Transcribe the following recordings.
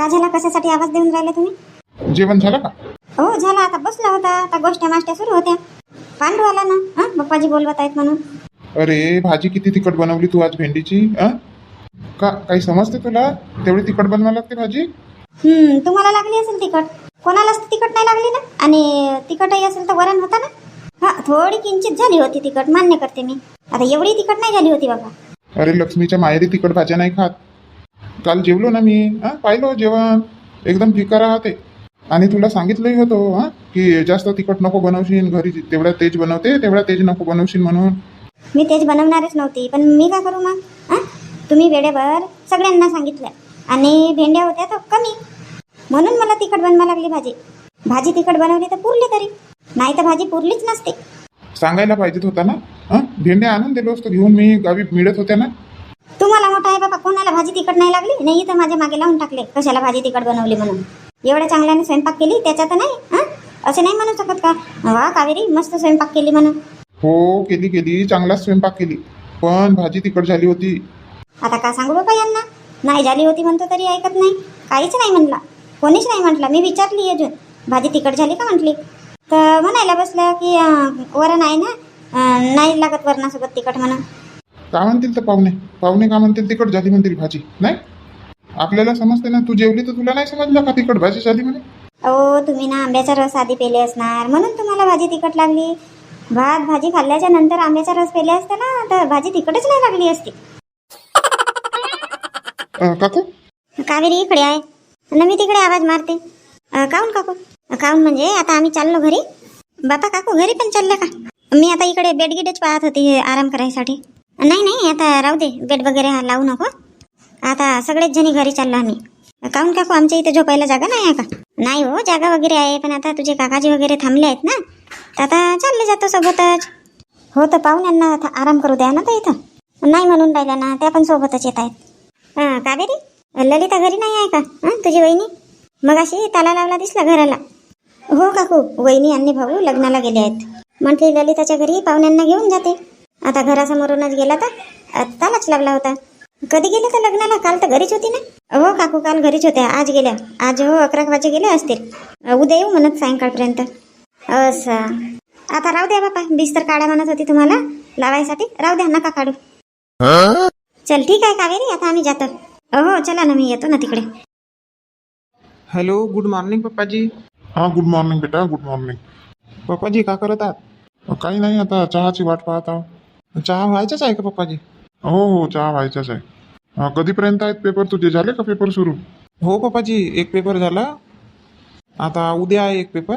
का झाला कशासाठी आवाज देऊन राहिले तुम्ही? जेवण झालं का? हो झाला. आता बसला होता. आता गोष्टी माष्ट्या सुरू होत्या. पांडू आला ना? हा? पप्पाजी बोलवत आहेत म्हणून. अरे भाजी किती तिखट बनवली तू आज भेंडीची का काही समजते तुला? तेवढी तिखट बनवायला लागते भाजी? हम्म तुम्हाला लागली असेल तिखट. कोणालाच तर तिखट नाही लागली ना? आणि तिखटही असेल तर वरण होता ना? हा थोडी किंचित झाली होती तिखट. मान्य करते मी. आता एवढी तिखट नाही झाली होती बाबा. अरे लक्ष्मीच्या माहेरी तिखट भाज्या नाही खात. काल जेवलो ना मी हा? पाहिलो जेवण. एकदम फिका राहते. आणि तुला सांगितलंही होतं हा की जास्त तिखट नको बनवशील घरी तेवढ्या तेज बनवते तेवढ्या तेज नको बनवशील म्हणून. मी तेच बनवणारच नव्हती पण मी काय करू मग? हा? तुम्ही वेळेवर सगळ्यांना सांगितलं. आणि भेंड्या होत्या तर कमी. म्हणून मला तिखट बनवा लागली भाजी. भाजी तिखट बनवली तर पुरली तरी. नाही तर भाजी पुरलीच नसते. सांगायला पाहिजेत होता ना? हा? भेंड्या आणून दिलो असतो घेऊन मी गावी मिळत होत्या ना? तुम्हाला मोठा आहे बाबा कोणाला भाजी तिखट नाही लागली? नाही तर माझ्या मागे लावून टाकले. कशाला भाजी तिखट बनवली म्हणून? एवढ्या चांगल्याने स्वयंपाक केली त्याच्यात नाही हा? असे नाही म्हणू शकत का? वा कावेरी मस्त स्वयंपाक केली म्हणून. हो केली केली चांगलाच स्वयंपाक केली. पण भाजी तिखट झाली होती. आता का सांगू बाबा यांना? नाही झाली होती म्हणतो तरी ऐकत नाही. काहीच नाही म्हटलं कोणीच नाही म्हटलं. मी विचारली अजून. भाजी तिखट झाली का? म्हटली. तर म्हणायला बसलं की वरण आहे ना? नाही लागत वरणासोबत तिखट म्हणून. का म्हणतील तर पाहुणे? पाहुणे का म्हणतील? तिखट झाली म्हणतील भाजी नाही? आपल्याला समजते ना तू जेवली तर तुला नाही समजलं का तिखट भाजी झाली म्हणे? अहो तुम्ही ना आंब्याचा रस आधी पेले असणार. म्हणून तुम्हाला भाजी तिखट लागली. भात भाजी खाल्ल्याच्या नंतर आंब्याचा रस पेले असते ना तर भाजी तिखटच नाही लागली असती. अं, काकू? कावेरी इकडे आहे. आणि मी तिकडे आवाज मारते. अं, काहून काकू? काहून म्हणजे आता आम्ही चाललो घरी. बापा काकू घरी पण चालल्या का? मी आता इकडे बेड गिडच पाहत होती आराम करायसाठी. नाही नाही आता राहू दे. बेड वगैरे हा लावू नको. आता सगळेच जणी घरी चाललो आम्ही. काहून काकू आमच्या इथे झोपायला जागा नाही आहे का? नाही हो जागा वगैरे आहे पण आता तुझे काकाजी वगैरे थांबले आहेत ना तर आता चालले जातो सोबतच. हो तर पाहुण्यांना आता आराम करू द्या ना तर इथं. नाही म्हणून राहिल्या ना त्या पण सोबतच येत आहेत. हां कावेरी ललिता घरी नाही आहे का? हां तुझी वहिनी? मग अशी ताला लावला दिसला घराला. हो काकू वहिनी आणि भाऊ लग्नाला गेले आहेत. म्हटली ललिताच्या घरी पाहुण्यांना घेऊन जाते. आता घरासमोरूनच गेला तर अ, तालाच लावला होता. कधी गेले तर लग्नाला? काल तर घरीच होती ना? हो काकू काल घरीच होत्या. आज गेल्या. आज हो अकरा वाजे गेले असतील. उद्या येऊ म्हणत सायंकाळपर्यंत. असं. आता राहू द्या बापा. बिस्तर काढा म्हणत होती तुम्हाला. लावायसाठी. राहू द्या नका काढू. चल ठीक आहे कावेरी. आता आम्ही जातो. हो चला ना मी येतो ना तिकडे. हॅलो गुड मॉर्निंग पप्पाजी. हा गुड मॉर्निंग बेटा गुड मॉर्निंग. पप्पाजी का करत आहात? काही नाही आता चहाची वाट पाहत आहो. चहा व्हायचाच आहे का पप्पाजी? हो हो चहा व्हायचाच आहे. कधीपर्यंत आहेत पेपर? तुझे झाले का पेपर सुरू? हो पप्पाजी एक पेपर झाला. आता उद्या आहे एक पेपर.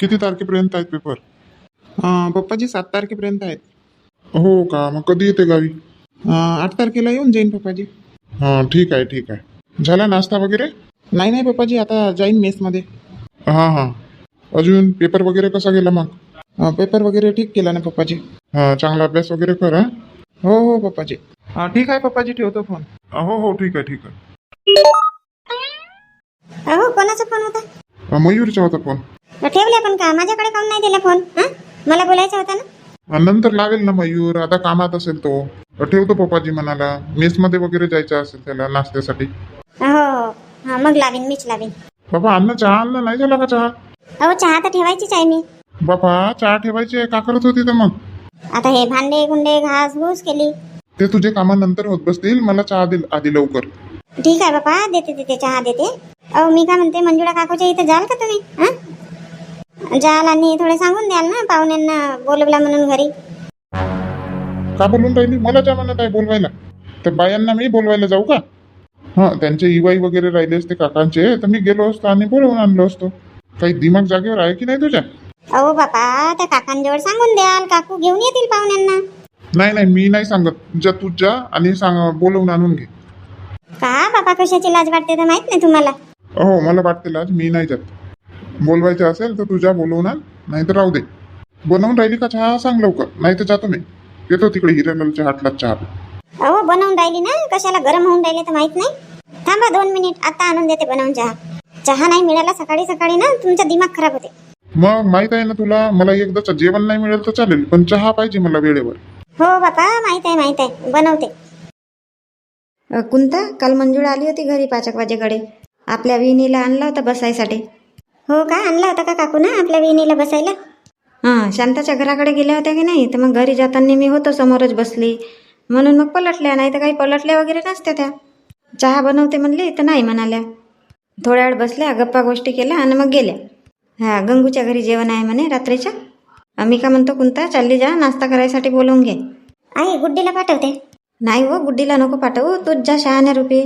किती तारखेपर्यंत आहेत पेपर? अं, पप्पाजी सात तारखेपर्यंत आहेत. हो का? मग कधी येते गावी? अं, आठ तारखेला येऊन जाईन पप्पाजी. हा ठीक आहे ठीक आहे. झाला नाश्ता वगैरे? नाही नाही पप्पाजी आता जाईन मेसमध्ये. हा हा. अजून पेपर वगैरे कसा गेला मग? अं, पेपर वगैरे ठीक केला ना पप्पाजी? हा चांगला अभ्यास वगैरे कर हा? हो हो पप्पाजी. अं, ठीक आहे पप्पाजी ठेवतो फोन हो हो ठीक आहे ठीक आहे. अहो कोणाचा फोन होता? हा, मयूरचा होता फोन ठेवले पण का? माझ्याकडे काऊन नाही दिला फोन हा? मला बोलायचा होता ना? हा, नंतर लावेल ना मयूर आता कामात असेल तो. ठेवतो पप्पाजी म्हणाला. मेसमध्ये वगैरे जायचं असेल त्याला नाश्त्यासाठी. हो हो हा मग लावीन मीच लावीन बाबा अन्न चहा आणला नाही झाला का चहा? अहो चहा तर ठेवायचीच आहे मी. बाबा चहा ठेवायची का करत होती तर मग? आता हे भांडे गुंडे घास घूस केली. ते तुझे कामानंतर होत बसतील. मला चहा दे आधी लवकर. ठीक आहे बापा देते देते चहा देते. अहो मी काय म्हणते मंजुळा काकूच्या इथे जाल का तुम्ही? हा? जाल आणि थोडे सांगून द्याल ना पाहुण्यांना बोलवला म्हणून घरी. का बोलून राहिली? मला चहा म्हणत आहे बोलवायला. तर बायांना मी बोलवायला जाऊ का? हा त्यांचे इवाई वगैरे राहिले असते काकांचे तर मी गेलो असतो आणि बोलवून आणलो असतो. काही दिमाग जागेवर आहे की नाही तुझ्या? अहो बापा त्या काकांजवळ सांगून द्याल काकू घेऊन येतील पाहुण्यांना. नाही नाही मी नाही सांगत. जा तू जा आणि सांग बोलवून आणून घे. का बापा कशाची लाज वाटते तर माहीत नाही तुम्हाला? हो मला वाटते लाज मी नाही जात. बोलवायचं असेल तर तुझ्या बोलवून आण नाही तर राहू दे. बनवून राहिली का चहा? सांग लवकर नाही तर जातो मी. येतो तिकडे हिरालालच्या हाटलात चहा. अहो बनवून राहिली ना? कशाला गरम होऊन राहिले तर माहीत नाही? थांबा दोन मिनिट आता आणून देते बनवून चहा. चहा नाही मिळाला सकाळी सकाळी ना? तुमचा दिमाग खराब होते. मग माहीत आहे ना तुला? मला एकदाच जेवण नाही मिळेल तर चालेल पण चहा पाहिजे मला वेळेवर. हो बापा माहीत आहे माहीत आहे. बनवते. अ, कुंता काल मंजुळा आली होती घरी पाच एक वाजेकडे. आपल्या विहिनीला आणला होता बसायसाठी. हो का? आणला होता का काकू ना आपल्या विहिणीला बसायला? हां शांताच्या घराकडे गेल्या होत्या की नाही? तर मग घरी जाताना मी होतो समोरच बसली. म्हणून मग पलटल्या नाही तर काही पलटल्या वगैरे नसत्या त्या. चहा बनवते म्हणली तर नाही म्हणाल्या. थोड्या वेळ बसल्या गप्पा गोष्टी केल्या आणि मग गेल्या. हा गंगूच्या घरी जेवण आहे म्हणे रात्रीच्या आम्ही का म्हणतो कोणता चालली जा नाश्ता करायसाठी बोलवून घे. आई गुड्डीला पाठवते. नाही हो गुड्डीला नको पाठवू तूच जा शहाण्या रुपये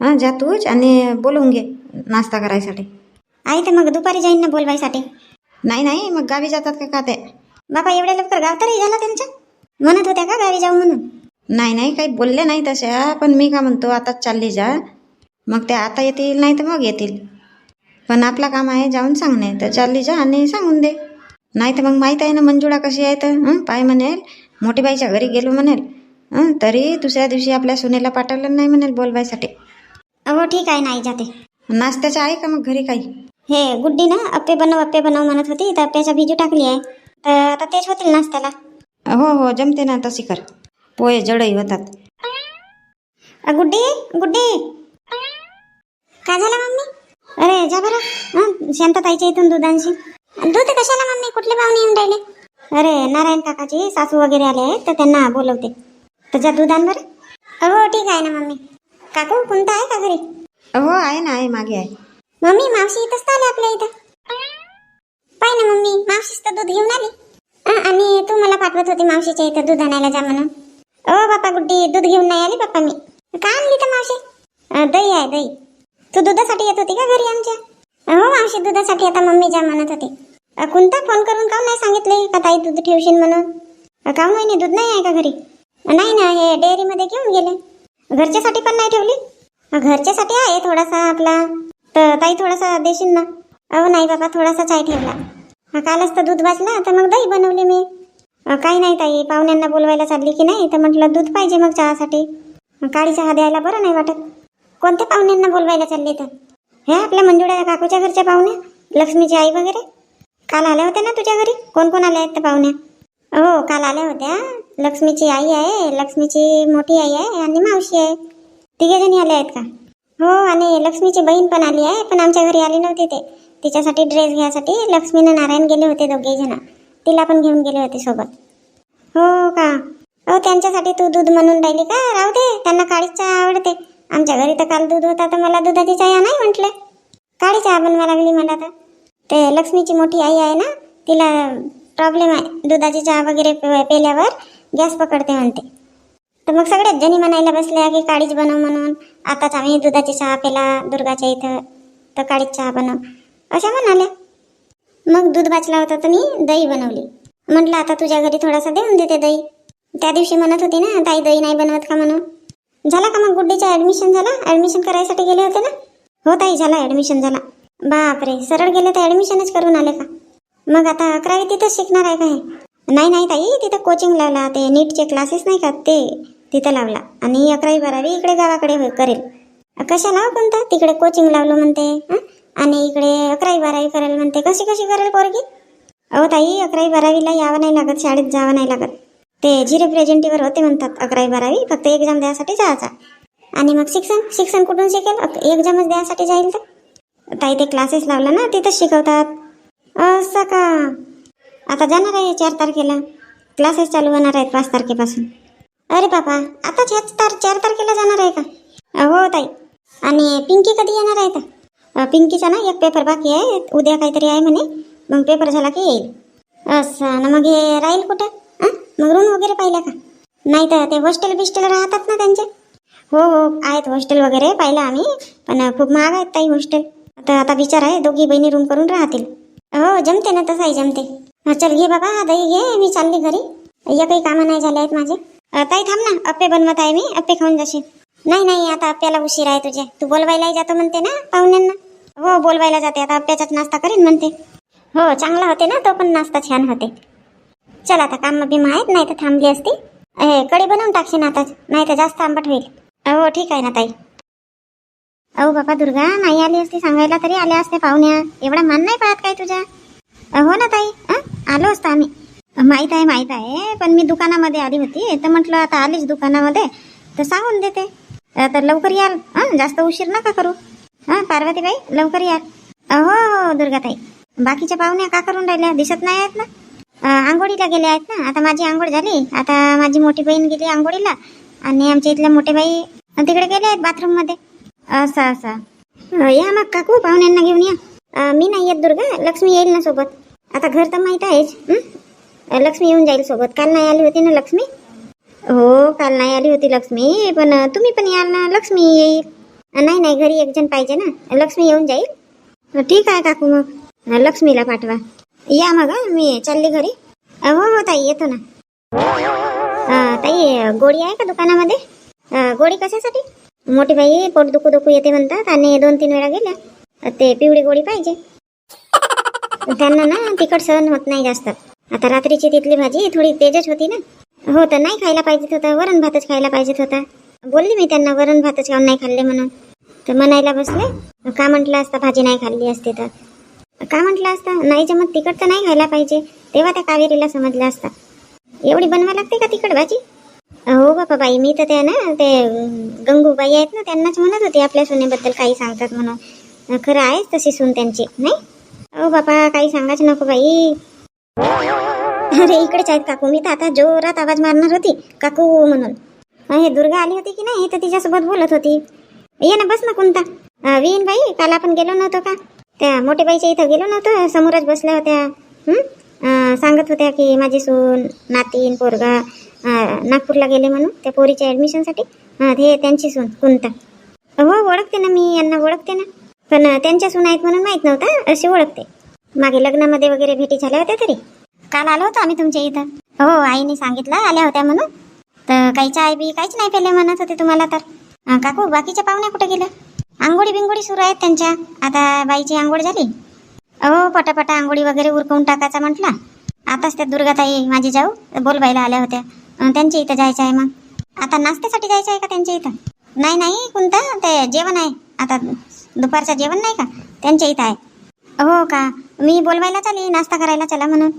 हां जा तूच आणि बोलवून घे नाश्ता करायसाठी. आई तर मग दुपारी जाईन ना बोलवायसाठी. नाही नाही मग गावी जातात का का ते? बापा एवढ्या लवकर गाव तरी झाला त्यांचा? म्हणत होत्या का गावी जाऊ म्हणून? नाही नाही काही बोलल्या नाही तशा पण मी का म्हणतो आताच चालली जा. मग ते आता येतील नाही तर मग येतील. पण आपलं काम आहे जाऊन सांगणे. तर चालली जा आणि सांगून दे. नाही तर मग माहीत आहे ना मंजुळा कशी आहे तर हं, पाय म्हणेल. मोठी बाईच्या घरी गेलो म्हणेल. हं, तरी दुसऱ्या दिवशी आपल्या सुनेला पाठवलं नाही म्हणेल बोलवायसाठी. हो ठीक आहे नाही जाते. नाश्त्याचं आहे का मग घरी काही? हे गुड्डी ना अप्पे बनव अप्पे बनव म्हणत होती. तर अप्प्याच्या बिजू टाकली आहे. तर आता तेच होतील नाश्त्याला. हो हो जमते ना तशी कर. पोहे जडही होतात. गुड्डी गुड्डी. काय झालं मम्मी? अरे जा बरं. शांतताईच्या इथून दुधांशी. दूध कशाला मम्मी कुठले पाहुणे येऊन राहिले? अरे नारायण काकाची सासू वगैरे आले आहेत तर त्यांना बोलवते. तर जा दूध आण बरं. हो ठीक आहे ना मम्मी. काकू कोणता आहे का घरी? हो आहे ना आहे मागे आहे. मम्मी मावशी इथंच तर आले आपल्या इथं. पाय ना मम्मी. मावशीच तर दूध घेऊन आली. आणि तू मला पाठवत होती मावशीच्या इथं दूध आणायला जा म्हणून. ओ बापा गुड्डी दूध घेऊन नाही आली बाप्पा मी. का आणली तर मावशी? दही आहे दही. तू दुधासाठी येत होती का घरी आमच्या? हो मावशी दुधासाठी आता मम्मी जा म्हणत होती. कोणता फोन करून काऊन नाही सांगितले? का ताई दूध ठेवशील म्हणून? अं, काऊन महिने दूध नाही आहे का घरी? नाही ना हे डेअरीमध्ये घेऊन गेले. घरच्यासाठी पण नाही ठेवली? घरच्यासाठी आहे थोडासा आपला. तर ताई थोडासा देशील ना? अहो नाही बाबा थोडासा चाय ठेवला. कालच तर दूध वाचला तर मग दही बनवली मी. काही नाही ताई पाहुण्यांना बोलवायला चालली की नाही तर म्हटलं दूध पाहिजे मग चहासाठी. काळी चहा द्यायला बरं नाही वाटत. कोणत्या पाहुण्यांना बोलवायला चालले तर? हे आपल्या मंजुळा काकूच्या घरच्या पाहुण्या लक्ष्मीची आई वगैरे? काल आल्या होत्या ना तुझ्या घरी? कोण कोण आल्या आहेत त्या पाहुण्या? हो काल आल्या होत्या. लक्ष्मीची आई आहे लक्ष्मीची मोठी आई आहे आणि मावशी आहे. तिघे जणी आल्या आहेत का? हो आणि लक्ष्मीची बहीण पण आली आहे पण आमच्या घरी आली नव्हती ते. तिच्यासाठी ड्रेस घ्यायसाठी लक्ष्मीनं नारायण गेले होते दोघे जण. तिला पण घेऊन गेले होते सोबत. हो का? हो त्यांच्यासाठी तू दूध म्हणून राहिली का? राहू दे त्यांना काळीच आवडते. आमच्या घरी तर काल दूध होता तर मला दुधाची चहा नाही म्हटले. काळी चहा बनवा लागली मला तर ते लक्ष्मीची मोठी आई आहे ना तिला प्रॉब्लेम आहे दुधाची चहा वगैरे पेल्यावर गॅस पकडते म्हणते. तर मग सगळ्याच जणी म्हणायला बसल्या की काळीच बनव म्हणून आताच आम्ही दुधाची चहा पेला दुर्गाच्या इथं तर काळीच चहा बनव. अशा म्हणाल्या. मग दूध वाचला होता तर मी दही बनवली. म्हटलं आता तुझ्या घरी थोडासा देऊन देते दही. त्या दिवशी म्हणत होती ना ताई दही नाही बनवत का म्हणून? झाला का मग गुड्डीचं ऍडमिशन झाला? ऍडमिशन करायसाठी गेले होते ना? हो ताई झाला ऍडमिशन झाला. बापरे सरळ गेले तर ऍडमिशनच करून आले का? मग आता अकरावी तिथंच शिकणार आहे काय नाही नाही ताई तिथं कोचिंग लावला ते नीटचे क्लासेस नाही का ते तिथं लावला. आणि अकरावी बारावी इकडे गावाकडे होय- करेल. कशाला हो कोणता? तिकडे कोचिंग लावलं म्हणते आणि इकडे अकरावी बारावी करेल म्हणते. कशी कशी करेल पोरगी? अहो ताई अकरावी बारावीला यावं नाही लागत शाळेत जावं नाही लागत. ते जी रिप्रेझेंटेटिव्ह होते म्हणतात अकरावी बारावी. फक्त एक्झाम द्यायसाठी जायचा. आणि मग शिक्षण शिक्षण कुठून शिकेल? एक्झामच द्यायसाठी जाईल तर ताई ते क्लासेस लावलं ना तिथंच शिकवतात. असं का? आता जाणार आहे चार तारखेला. क्लासेस चालू होणार आहेत पाच तारखेपासून. अरे बाबा आताच ह्याच तार चार तारखेला जाणार आहे का? हो ताई. आणि पिंकी कधी येणार आहे का पिंकीचा ना एक पेपर बाकी आहे. उद्या काहीतरी आहे म्हणे. मग पेपर झाला की येईल. असं ना मग हे राहील कुठं? मग रूम वगैरे पाहिल्या का? नाही तर ते हॉस्टेल बिस्टेल राहतात ना त्यांचे. हो हो आहेत हॉस्टेल वगैरे पाहिलं आम्ही पण खूप महाग आहेत ताई हॉस्टेल तर आता विचार आहे दोघी बहिणी रूम करून राहतील. हो जमते ना तसंही जमते. चल घे बाबा दही घे मी चालली घरी. या काही कामं नाही झाले आहेत माझे. ताई थांब ना अप्पे बनवत आहे मी अप्पे खाऊन जाशील. नाही नाही आता अप्प्याला उशीर आहे तुझे तू बोलवायलाही जातो म्हणते ना पाहुण्यांना. हो बोलवायला जाते आता अप्प्याचाच नाश्ता करीन म्हणते. हो चांगला होते ना तो पण नाश्ता छान होते. चल आता काम बिम आहेत नाही तर थांबली असती. हे कढी बनवून टाकशी ना आता नाही तर जास्त आंबट होईल. हो ठीक आहे ना ताई. अहो बाबा दुर्गा नाही आली असती सांगायला तरी आल्या असते पाहुण्या एवढा मान नाही पाहत काय तुझ्या? हो ना ताई. आलो असतो आम्ही. माहीत आहे माहीत आहे पण मी दुकानामध्ये आली होती. तर म्हटलं आता आलीच दुकानामध्ये. तर सांगून देते. तर लवकर याल. हां जास्त उशीर नका करू. हां पार्वतीबाई लवकर याल. हो हो, हो दुर्गाताई बाकीच्या पाहुण्या का करून राहिल्या? दिसत नाही आहेत ना? आंघोळीला गेले आहेत ना. आता माझी आंघोळ झाली. आता माझी मोठी बहीण गेली आंघोळीला. आणि आमच्या इथल्या मोठे बाई तिकडे गेले आहेत बाथरूममध्ये असं असं. या मग काकू पाहुण्यांना घेऊन या. मी नाही येत दुर्गा. लक्ष्मी येईल ना सोबत. आता घर तर माहीत आहेच. लक्ष्मी येऊन जाईल सोबत. काल नाही आली होती ना लक्ष्मी? हो काल नाही आली होती लक्ष्मी. पण तुम्ही पण याल ना. लक्ष्मी येईल. नाही नाही. घरी एक जण पाहिजे ना. लक्ष्मी येऊन जाईल. ठीक आहे काकू मग. लक्ष्मीला पाठवा. या मग मी चालली घरी. हो हो ताई येतो ना. ताई गोळी आहे का दुकानामध्ये? गोळी कशासाठी? मोठी बाई पोट दुखू दुखू येते म्हणतात आणि दोन तीन वेळा गेल्या. ते पिवळी गोळी पाहिजे. त्यांना ना तिखट सहन होत नाही जास्त. आता रात्रीची तिथली भाजी थोडी तेजच होती ना. हो तर नाही खायला पाहिजेत होता वरण भातच खायला पाहिजेत होता. बोलली मी त्यांना वरण भातच खाऊन नाही खाल्ले म्हणून. तर म्हणायला बसले का म्हटलं असतं भाजी नाही खाल्ली असते तर. का म्हटलं असतं? नाही जमत तिखट तर नाही खायला पाहिजे. तेव्हा त्या कावेरीला समजलं असतं. एवढी बनवा लागते का तिखट भाजी? हो बापा बाई मी तर त्या ना ते गंगूबाई आहेत ना त्यांनाच म्हणत होती आपल्या सुनेबद्दल काही सांगतात म्हणून. खरं आहेच तशी सून त्यांची नाही? हो बापा काही सांगायचं नको बाई. अरे इकडेच आहेत काकू. मी तर आता जोरात आवाज मारणार होती काकू म्हणून. हे दुर्गा आली होती की नाही तर तिच्यासोबत बोलत होती. ये ना बस ना कोणता विहीन बाई काल आपण गेलो नव्हतो का? त्या मोठे बाईच्या इथं गेलो नव्हतं समोरच बसल्या होत्या. सांगत होत्या की माझी सून नातीन पोरगा नागपूरला गेले म्हणून त्या पोरीच्या ॲडमिशनसाठी हे ते त्यांची सून कोणता हो ओळखते ना मी यांना ओळखते ना. पण त्यांच्या सून आहेत म्हणून माहीत नव्हतं अशी ओळखते. मागे लग्नामध्ये वगैरे भेटी झाल्या होत्या तरी. काल आलो होतो आम्ही तुमच्या इथं. हो आईने सांगितलं आल्या होत्या म्हणून. तर काही चाय बी काहीच नाही पेले म्हणत होते तुम्हाला तर. काकू बाकीच्या पाहुण्या कुठे गेल्या? आंघोळी बिंगोळी सुरू आहेत त्यांच्या. आता बाईची आंघोळ झाली. अहो पटापटा आंघोळी वगैरे उरकवून टाकायचा म्हटला. आताच त्या दुर्गाताई माझी जाऊ बोलबायला आल्या होत्या. त्यांच्या इथं जायचं आहे मग. आता नाश्त्यासाठी जायचं आहे का त्यांच्या इथं? नाही नाही कोणतं ते जेवण आहे. आता दुपारचं जेवण नाही का? त्यांच्या इथं आहे. हो का? मी बोलवायला चाली नाश्ता करायला चला म्हणून.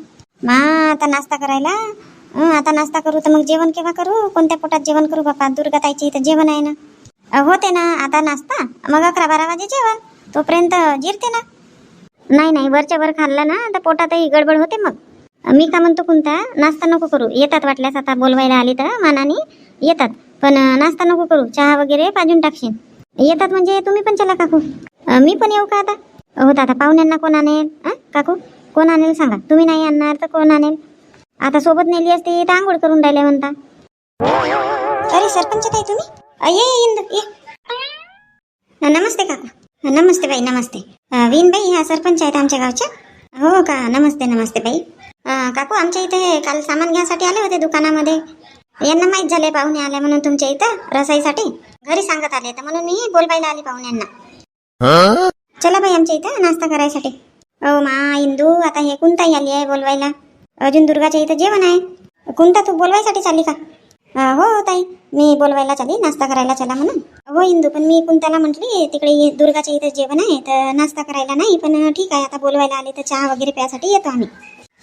मा आता नाश्ता करायला? आता नाश्ता करू तर मग जेवण केव्हा करू? कोणत्या पोटात जेवण करू बापा? दुर्गाताईच्या इथं जेवण आहे ना. होते ना आता नाश्ता. मग अकरा बारा वाजे जेवण. तोपर्यंत जिरते ना. नाही नाही वरच्या वर खाल्लं ना तर पोटातही गडबड होते मग. मी का म्हणतो कोणता नाश्ता नको करू. येतात वाटल्यास आता बोलवायला आली तर मानाने येतात. पण नाश्ता नको करू. चहा वगैरे पाजून टाकशील. येतात म्हणजे तुम्ही पण चला काकू. मी पण येऊ का आता? हो दादा पाहुण्यांना कोण आणेल? काकू कोण आणेल सांगा. तुम्ही नाही आणणार तर कोण आणेल? आता सोबत नेली असती तर आंघोळ करून राहिले म्हणता. अरे सरपंच काय तुम्ही? ये ये, ये नमस्ते काका नमस्ते बाई नमस्ते अ, वीणबाई ह्या सरपंच आहेत आमच्या गावच्या हो का नमस्ते नमस्ते बाई काकू आमच्या इथे काल सामान घ्यायसाठी आले होते दुकानामध्ये यांना माहीत झाले पाहुणे आले म्हणून तुमच्या इथं रसाईसाठी घरी सांगत आले तर म्हणून मी बोलवायला आली पाहुण्यांना चला बाई आमच्या इथं नाश्ता करायसाठी ओ मा इंदू आता हे कुंताई आली आहे बोलवायला अजून दुर्गाच्या इथं जेवण आहे कुंता तू बोलवायसाठी चालली का हो हो ताई मी बोलवायला चालली नाश्ता करायला चला म्हणून. हो इंदू पण मी कुंताला म्हटली तिकडे दुर्गाच्या इथं जेवण आहे तर नाश्ता करायला नाही पण ठीक आहे आता बोलवायला आले तर चहा वगैरे प्यासाठी येतो आम्ही.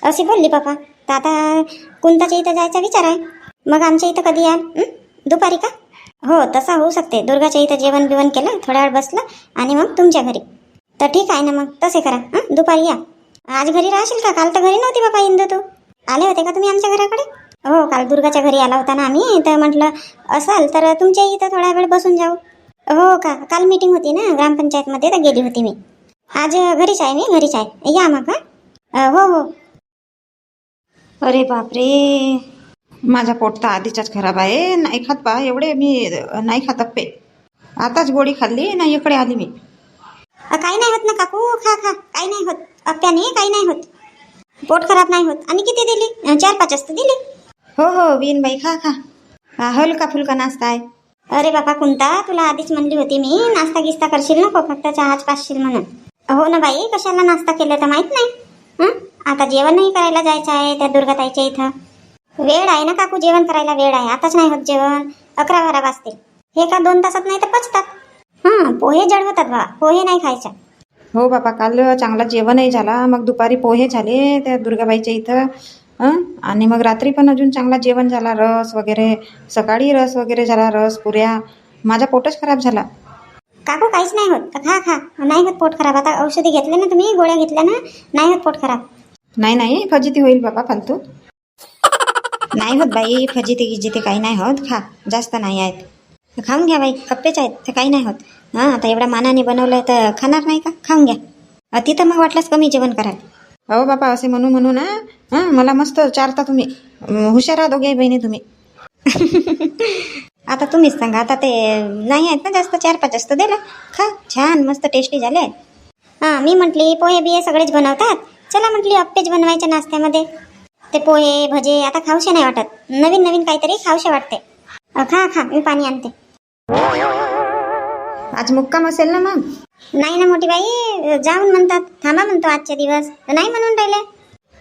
अशी बोलली पापा तर आता कुंताच्या इथं जायचा विचार आहे. मग आमच्या इथं कधी याल? दुपारी का? हो तसा होऊ शकते. दुर्गाच्या इथं जेवण बिवण केलं थोडा वेळ बसलं आणि मग तुमच्या घरी. तर ठीक आहे ना मग तसे करा. दुपारी या. आज घरी राहशील का? काल तर घरी नव्हती बाबा इंदू तू. आले होते का तुम्ही आमच्या घराकडे? हो काल दुर्गाच्या घरी आला होता ना आम्ही तर म्हटलं असाल तर तुमच्या इथं थोडा वेळ बसून जाऊ. हो का? काल मीटिंग होती ना ग्रामपंचायतमध्ये तर गेली होती मी. आज घरीच आहे मी घरीच आहे. या मग हं. हो हो. अरे बापरे. माझा पोट तर आधीचाच खराब आहे. नाही खात बा एवढे मी नाही खात अप्पे. आताच गोळी खाल्ली ना इकडे आली मी. काही नाही होत ना काकू. खा खा. काही नाही होत. अप्प्याने काही नाही होत. पोट खराब नाही होत. आणि किती दिली? चार पाच असतं दिली. हो हो बाई खा खा. हलका फुलका नाश्ता आहे. अरे बाबा कुंता तुला आधीच म्हणली होती मी नाश्ता गिस्ता करशील नको फक्त चहाच पाचशील म्हणून. हो ना बाई कशाला नाश्ता केला तर माहीत नाही? हं? आता जेवणही करायला जायचं आहे त्या दुर्गाताईच्या इथं. वेळ आहे ना काकू जेवण करायला वेळ आहे. आताच नाही होत जेवण. अकरा बारा वाजतील. हे का दोन तासात नाही तर पचतात? हां पोहे जड होतात बा पोहे नाही खायच्या. हो बापा काल चांगला जेवणही झाला. मग दुपारी पोहे झाले त्या दुर्गाबाईच्या इथं? आणि मग रात्री पण अजून चांगला जेवण झाला रस वगैरे. सकाळी रस वगैरे झाला रस पुऱ्या. माझा पोटच खराब झाला. काकू काहीच नाही होत. खा खा. नाही होत पोट खराब. आता औषधी घेतले ना तुम्ही गोळ्या घेतल्या ना नाही होत पोट खराब. नाही नाही. फजिती होईल बाबा फालतू. नाही होत बाई फजिती गिजिती काही नाही होत. खा. जास्त नाही आहेत. खाऊन घ्या बाई. कप्पेच आहेत तर काही नाही होत. हां आता एवढ्या मानाने बनवलंय तर खाणार नाही का? खाऊन घ्या. तिथं मग वाटल्यास कमी जेवण कराल अहो बापा असे म्हणू म्हणू ना हां मला मस्त चारता तुम्ही. हुशार आहात दोघे बहिणी तुम्ही. आता तुम्हीच सांगा आता ते नाही आहेत ना जास्त चार पाच जास्त दिलं. खा छान मस्त टेस्टी झाले हां मी म्हटली पोहे बिहे सगळेच बनवतात. चला म्हटली अप्पेच बनवायच्या नाश्त्यामध्ये. ते पोहे भजे आता खाऊशे नाही वाटत. नवीन नवीन काहीतरी खाऊशे वाटते. खा खा मी पाणी आणते. आज मुक्काम असेल ना मग? नाही ना मोठी बाई जाऊन म्हणतात थांबा म्हणतो आजचे दिवस. तर नाही म्हणून राहिले.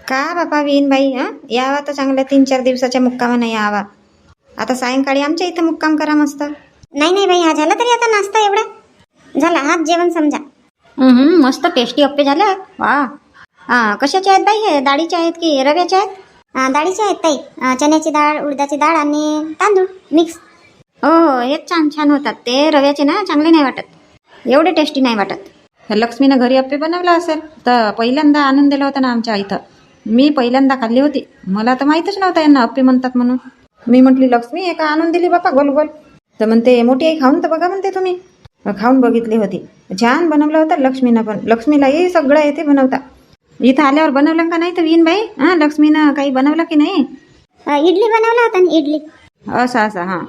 का बापा विहीन बाई हां? यावा तर चांगल्या तीन चार दिवसाच्या मुक्कामानं यावा. आता सायंकाळी आमच्या इथं मुक्काम करा मस्त. नाही नाही बाई हा झाला तरी आता नाश्ता एवढा. झाला हाच जेवण समजा. हम्म, मस्त टेस्टी अप्पे झालं. वा. हा कशाचे आहेत बाई हे? डाळीचे आहेत की रव्याचे आहेत? हा, डाळीचे आहेत ताई. अं, चण्याची डाळ उडदाची डाळ आणि तांदूळ मिक्स. हो हो हेच छान छान होतात. ते रव्याचे ना चांगले नाही वाटत. एवढे टेस्टी नाही वाटत. लक्ष्मीनं घरी अप्पे बनवला असेल तर पहिल्यांदा आणून दिलं होतं ना आमच्या इथं मी पहिल्यांदा खाल्ली होती. मला तर माहीतच नव्हतं यांना अप्पे म्हणतात म्हणून. मी म्हटली लक्ष्मी हे का आणून दिली बापा? गोल गोल. तर म्हणते मोठी आई खाऊन तर बघा म्हणते तुम्ही. खाऊन बघितली होती. छान बनवलं होतं लक्ष्मीनं पण. लक्ष्मीलाही सगळं येते बनवता. इथं आल्यावर बनवलं का नाही तर विन बाई? हां लक्ष्मीनं काही बनवलं की नाही? इडली बनवला होता ना इडली. असं असं हां.